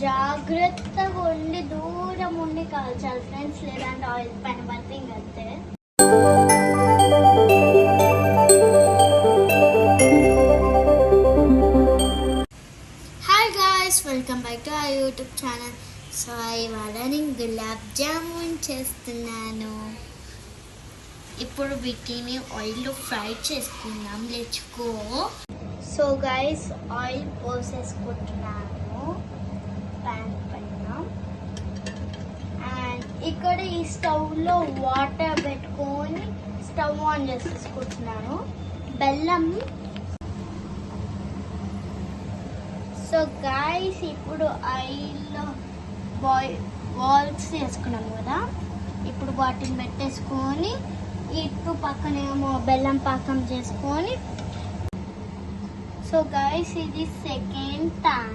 జాగ్రత్తగా ఉండి దూరం ఉండి కాల్చాలి ఫ్రెండ్స్ లేదంటే ఆయిల్ పైన పడితే ఇంకంతే hi guys welcome back to ఆ యూట్యూబ్ ఛానల్ సో ఇవాళ నేను గులాబ్ జామున్ చేస్తున్నాను. ఇప్పుడు వీటిని ఆయిల్లో ఫ్రై చేసుకుందాం. లేచుకో సో గాయస్ ఆయిల్ పోసేసుకుంటున్నాను ప్యాన్ పైన అండ్ ఇక్కడ ఈ స్టవ్లో వాటర్ పెట్టుకొని స్టవ్ ఆన్ చేసేసుకుంటున్నాను. బెల్లం. సో గాయస్ ఇప్పుడు ఆయిల్లో బాయ్ బాల్స్ వేసుకున్నాం కదా. ఇప్పుడు వాటిని పెట్టేసుకొని ఇటు పక్కనేమో బెల్లం పాకం చేసుకొని. సో గాయస్ ఇది సెకండ్ టైం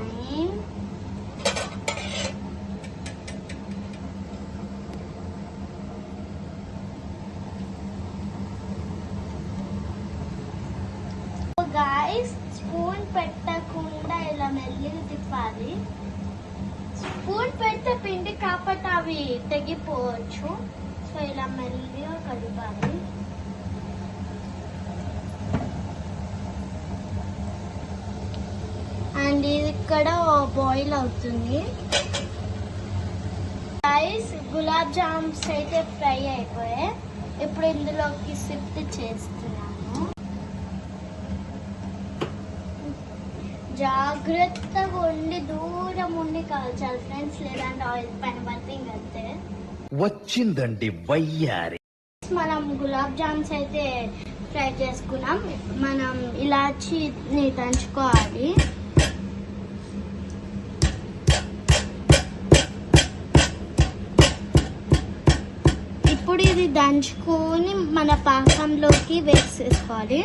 గాయస్ స్పూన్ పెట్టకుండా తిప్పాలి స్పూన్ పెడితే పిండి కాబట్టి అవి తెగిపోవచ్చు. సో ఇలా మెల్లిగా కలపాలి అండ్ ఇది ఇక్కడ బాయిల్ అవుతుంది. రైస్ గులాబ్ జామ్స్ అయితే ఫ్రై అయిపోయాయి. ఇప్పుడు ఇందులోకి షిఫ్ట్ చేస్తున్నాను. జాగ్రత్తగా ఉండి దూరం ఉండి కాల్చాలి ఫ్రెండ్స్. లేదంటే ఆయిల్ పైన పడితే ఇంకంతే వచ్చిందండి వయ్యారి. మనం గులాబ్ జామ్స్ అయితే ఫ్రై చేసుకున్నాం. మనం ఇలాచీని దంచుకోవాలి. ఇప్పుడు ఇది దంచుకొని మన పాకంలోకి వేసేసుకోవాలి.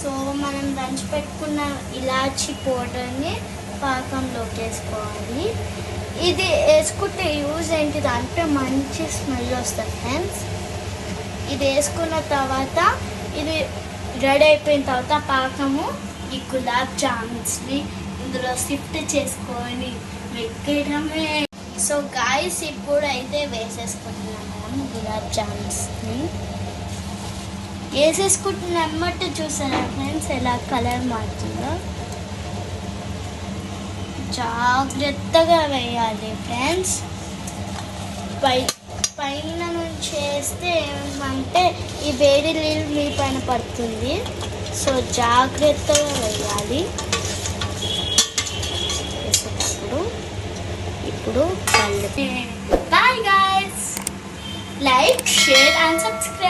సో మనం దంచి పెట్టుకున్న ఇలాచి పౌడర్ని పాకంలోకి వేసుకోవాలి. ఇది వేసుకుంటే యూజ్ ఏంటిది అంటే మంచి స్మెల్ వస్తుంది ఫ్రెండ్స్ ఇది వేసుకున్న తర్వాత ఇది రెడీ అయిపోయిన తర్వాత పాకము ఈ గులాబ్ జామున్స్ని ఇందులో షిఫ్ట్ చేసుకొని వెక్కడమే సో గాయస్ ఇప్పుడు అయితే వేసేసుకుంటున్నాం మనం గులాబ్ జామున్స్ని వేసేసుకుంటున్నమ్మట చూసారా ఫ్రెండ్స్ ఎలా కలర్ మారుతుందో? జాగ్రత్తగా వేయాలి ఫ్రెండ్స్ పై పైన నుంచి వేస్తే ఏమంటే ఈ వేడి నీళ్ళు మీ పైన పడుతుంది. సో జాగ్రత్తగా వేయాలి. వేసేటప్పుడు ఇప్పుడు bye guys like share and subscribe